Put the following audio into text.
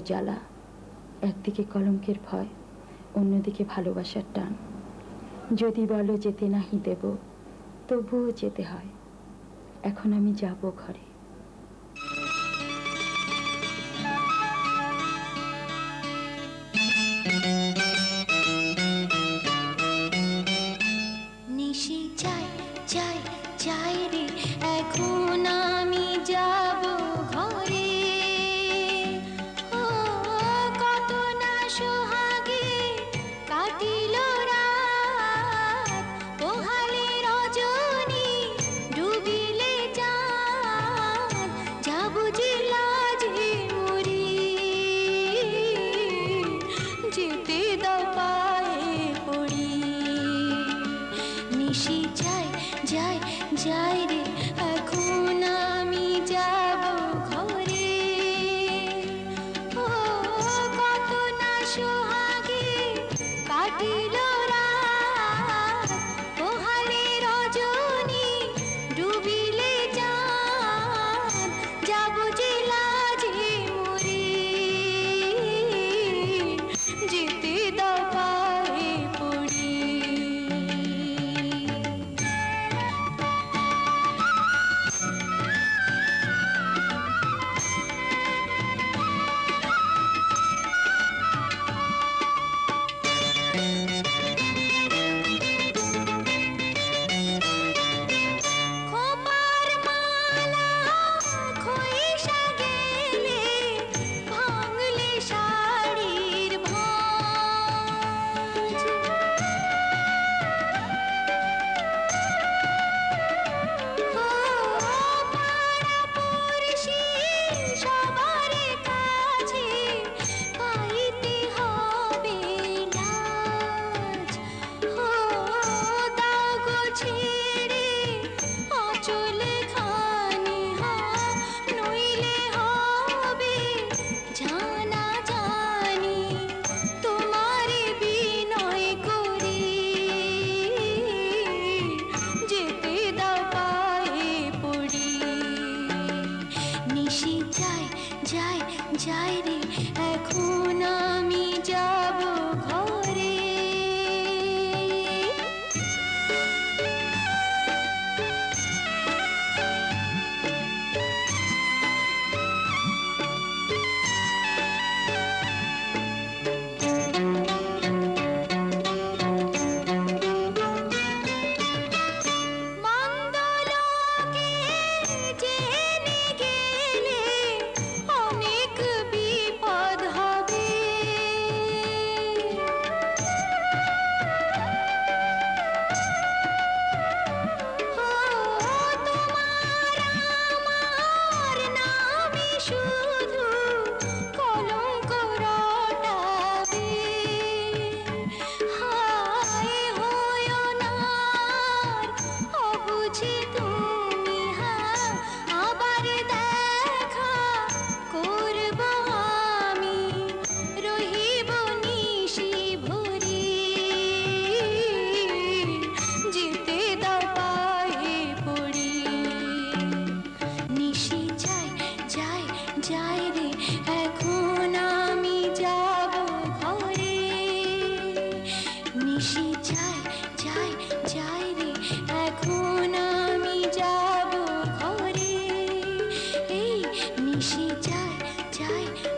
জ্বালা। একদিকে কলঙ্কের ভয়, অন্যদিকে ভালোবাসার টান। যদি বলো যেতে নাহি দেব, তবুও যেতে হয়। এখন আমি যাব ঘরে। নিশি যাই যাই যাই রে, এখন সোহাগে কাটিল রাত। পোহালে রজনী ডুবিলে চাঁদ। যে লাজে মরি, যেতে দাও পায়ে পড়ি। নিশি যাই যাই যাই রে এখন sure. যাই যাই যাই রে এখন আমি যাবো जाए।